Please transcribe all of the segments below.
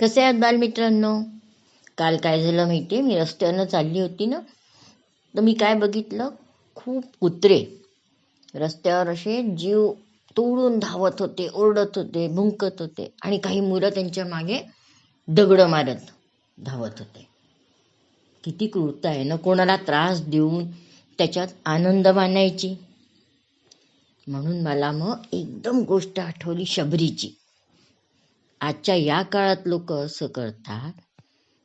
कसे आहात बालमित्रांनो? काल काय झालं माहिती आहे मी रस्त्यानं चालली होती ना तर मी काय बघितलं? खूप कुत्रे. रस्त्यावर असे जीव तोडून धावत होते ओरडत होते भुंकत होते आणि काही मुलं त्यांच्या मागे दगडं मारत धावत होते. किती क्रूरता आहे ना? कोणाला त्रास देऊन त्याच्यात आनंद मानायची? म्हणून मला मग एकदम गोष्ट आठवली शबरीची. आजच्या या काळात लोक असं करतात.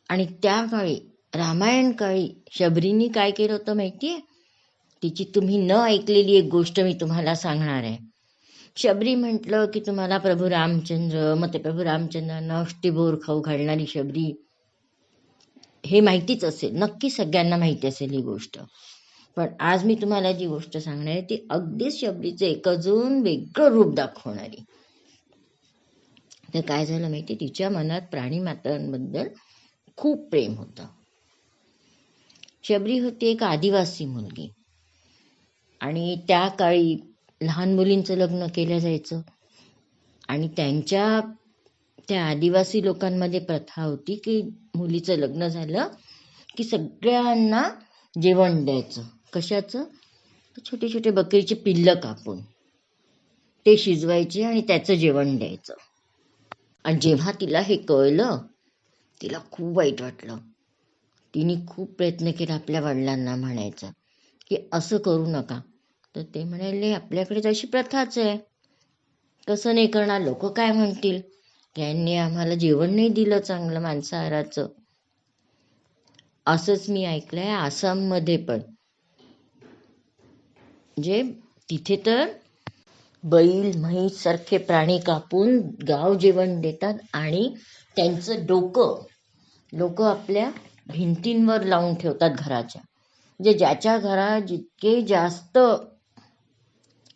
आणि त्या काळी रामायण काळी शबरीनी काय केलं होतं माहितीये? तिची तुम्ही न ऐकलेली एक गोष्ट मी तुम्हाला सांगणार आहे. शबरी म्हटलं की तुम्हाला प्रभू रामचंद्र मग ते प्रभू रामचंद्रांना अष्टीभोर खाऊ घालणारी शबरी हे माहितीच असेल. नक्की सगळ्यांना माहिती असेल ही गोष्ट. पण आज मी तुम्हाला जी गोष्ट सांगणार आहे ती अगदीच शबरीचं एक अजून वेगळं रूप दाखवणारी. तर काय झालं माहिती तिच्या मनात प्राणी मात्रांबद्दल खूप प्रेम होतं. शबरी होती एक आदिवासी मुलगी. आणि त्या काळी लहान मुलींचं लग्न केलं जायचं. आणि त्यांच्या त्या आदिवासी लोकांमध्ये प्रथा होती की मुलीचं लग्न झालं की सगळ्यांना जेवण द्यायचं. कशाचं? छोटे छोटे बकरीचे पिल्लं कापून. ते शिजवायचे आणि त्याचं जेवण द्यायचं. आणि जेव्हा तिला हे कळलं तिला खूप वाईट वाटलं. तिने खूप प्रयत्न केला आपल्या वडिलांना म्हणायचं की असं करू नका. तर ते म्हणाले आपल्याकडे तशी प्रथाच आहे. कसं नाही करणार लोक काय म्हणतील? त्यांनी आम्हाला जेवण नाही दिलं चांगलं मांसाहाराचं. असंच मी ऐकलंय आसाममध्ये पण. म्हणजे तिथे तर बैल म्हैस सारखे प्राणी कापून गाव जेवण देतात आणि त्यांचं डोकं लोक आपल्या भिंतींवर लावून ठेवतात घराच्या. म्हणजे ज्याच्या घरात जितके जास्त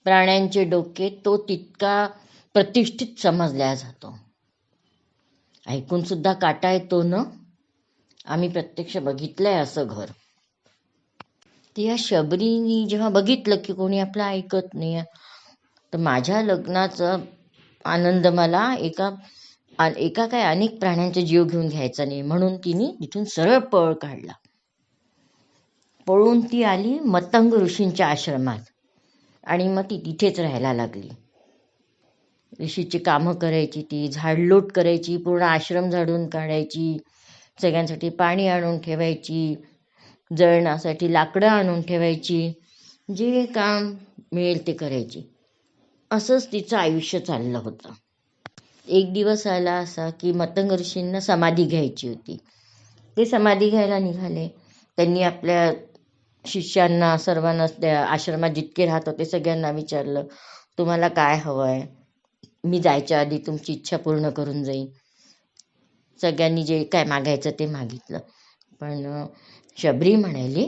प्राण्यांचे डोके तो तितका प्रतिष्ठित समजला जातो. ऐकून सुद्धा काटा येतो ना? आम्ही प्रत्यक्ष बघितलंय असं घर. त्या या शबरीनी जेव्हा बघितलं की कोणी आपलं ऐकत नाही तर माझ्या लग्नाचा आनंद मला एका एका काय अनेक प्राण्यांचा जीव घेऊन घ्यायचा नाही. म्हणून तिने तिथून सरळ पळ काढला. पळून ती आली मतंग ऋषींच्या आश्रमात. आणि मग ती तिथेच राहायला लागली. ऋषीची कामं करायची ती झाडलोट करायची पूर्ण आश्रम झाडून काढायची सगळ्यांसाठी पाणी आणून ठेवायची जळणासाठी लाकडं आणून ठेवायची जे काम मिळेल ते करायची. असंच तिचं आयुष्य चाललं होतं. एक दिवस आला असा की मतंग ऋषींना समाधी घ्यायची होती. ते समाधी घ्यायला निघाले. त्यांनी आपल्या शिष्यांना सर्वांना त्या आश्रमात जितके राहत होते सगळ्यांना विचारलं तुम्हाला काय हवं आहे मी जायच्या आधी तुमची इच्छा पूर्ण करून जाईन. सगळ्यांनी जे काय मागायचं ते मागितलं. पण शबरी म्हणाली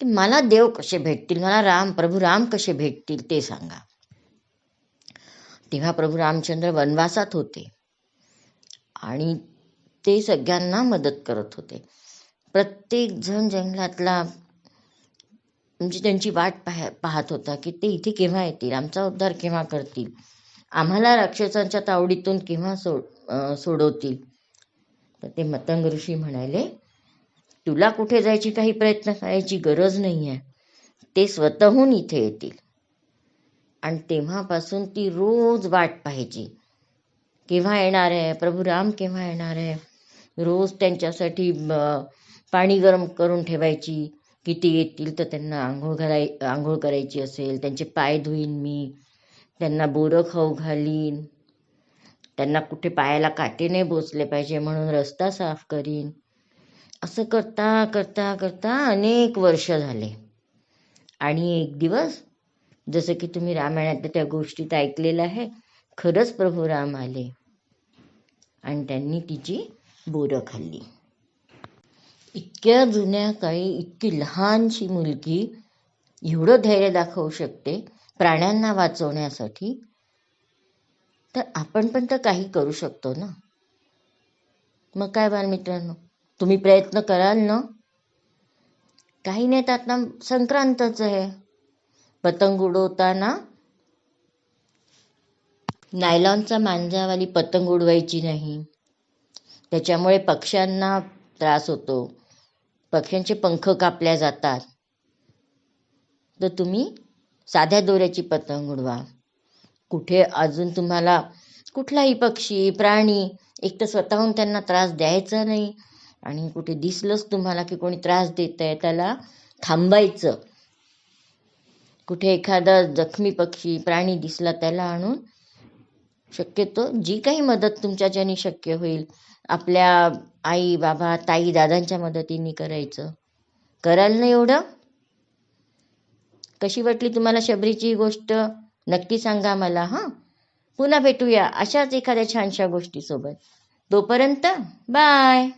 की मला देव कसे भेटतील? मला राम प्रभू राम कसे भेटतील ते सांगा. तेव्हा प्रभू रामचंद्र वनवासात होते. आणि ते सगळ्यांना मदत करत होते. प्रत्येक जण जंगलातला म्हणजे त्यांची वाट पाह पाहत होता की ते इथे केव्हा येतील? आमचा उद्धार केव्हा करतील? आम्हाला राक्षसांच्या तावडीतून केव्हा सोड सोडवतील? तर ते मतंग ऋषी म्हणाले तुला कुठे जायची काही प्रयत्न करायची गरज नाही आहे ते स्वतःहून इथे येतील. आणि तेव्हापासून ती रोज वाट पाहायची. केव्हा येणार आहे? प्रभू राम केव्हा येणार आहे? रोज त्यांच्यासाठी पाणी गरम करून ठेवायची. किती येतील तर त्यांना आंघोळ घालाय आंघोळ करायची असेल. त्यांचे पाय धुईन मी. त्यांना बोरं खाऊ घालीन. त्यांना कुठे पायाला काटे नाही बोचले पाहिजे म्हणून रस्ता साफ करीन. असं करता करता करता अनेक वर्ष झाले. आणि एक दिवस जसं की तुम्ही रामायणातल्या त्या गोष्टीत ऐकलेलं आहे खरंच प्रभू राम आले. आणि त्यांनी तिची बोरं खाल्ली. इतक्या जुन्या काळी इतकी लहानशी मुलगी एवढं धैर्य दाखवू शकते प्राण्यांना वाचवण्यासाठी तर आपण पण तर काही करू शकतो ना? मग काय बालमित्रांनो तुम्ही प्रयत्न कराल ना? काही नाही तर आता संक्रांतच आहे. पतंग उडवताना नायलॉनचा मांजावाली पतंग उडवायची नाही. त्याच्यामुळे पक्ष्यांना त्रास होतो. पक्ष्यांचे पंख कापल्या जातात. तर तुम्ही साध्या दोऱ्याची पतंग उडवा. कुठे अजून तुम्हाला कुठलाही पक्षी प्राणी एक तर स्वतःहून त्यांना त्रास द्यायचा नाही. आणि कुठे दिसलंच तुम्हाला की कोणी त्रास देत आहे त्याला थांबायचं. कुठे एखादा जखमी पक्षी प्राणी दिसला त्याला आणून शक्यतो जी काही मदत तुमच्याच्याने शक्य होईल आपल्या आई बाबा ताई दादांच्या मदतीने करायचं. कराल ना एवढं? कशी वाटली तुम्हाला शबरीची गोष्ट? नक्की सांगा मला हां? पुन्हा भेटूया अशाच एखाद्या छानशा गोष्टीसोबत. तोपर्यंत बाय!